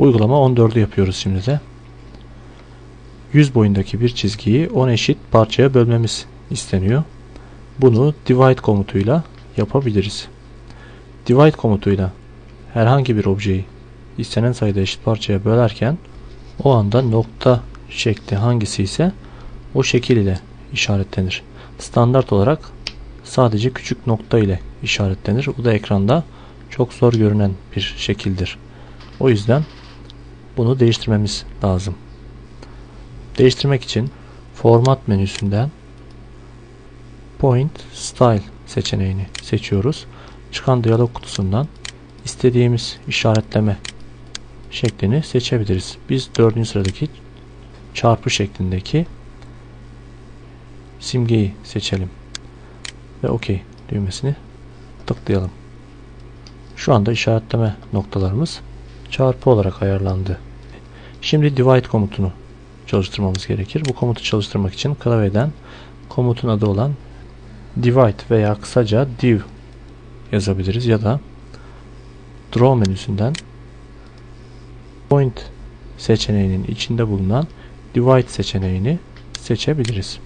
Uygulama 14'ü yapıyoruz şimdi de. 100 boyundaki bir çizgiyi 10 eşit parçaya bölmemiz isteniyor. Bunu divide komutuyla yapabiliriz. Divide komutuyla herhangi bir objeyi istenen sayıda eşit parçaya bölerken o anda nokta şekli hangisi ise o şekil ile işaretlenir. Standart olarak sadece küçük nokta ile işaretlenir. Bu da ekranda çok zor görünen bir şekildir. O yüzden bunu değiştirmemiz lazım. Değiştirmek için format menüsünden point style seçeneğini seçiyoruz. Çıkan diyalog kutusundan istediğimiz işaretleme şeklini seçebiliriz. Biz dördüncü sıradaki çarpı şeklindeki simgeyi seçelim. Ve OK düğmesini tıklayalım. Şu anda işaretleme noktalarımız çarpı olarak ayarlandı. Şimdi divide komutunu çalıştırmamız gerekir. Bu komutu çalıştırmak için klavyeden komutun adı olan divide veya kısaca div yazabiliriz ya da draw menüsünden point seçeneğinin içinde bulunan divide seçeneğini seçebiliriz.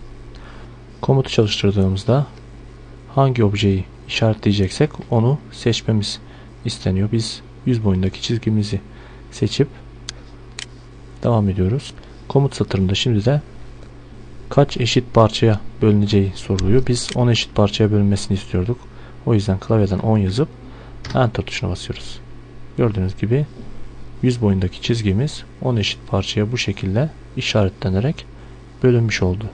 Komutu çalıştırdığımızda hangi objeyi işaretleyeceksek onu seçmemiz isteniyor. Biz 100 boyundaki çizgimizi seçip devam ediyoruz. Komut satırında şimdi de kaç eşit parçaya bölüneceği soruluyor. Biz 10 eşit parçaya bölünmesini istiyorduk. O yüzden klavyeden 10 yazıp Enter tuşuna basıyoruz. Gördüğünüz gibi 100 boyundaki çizgimiz 10 eşit parçaya bu şekilde işaretlenerek bölünmüş oldu.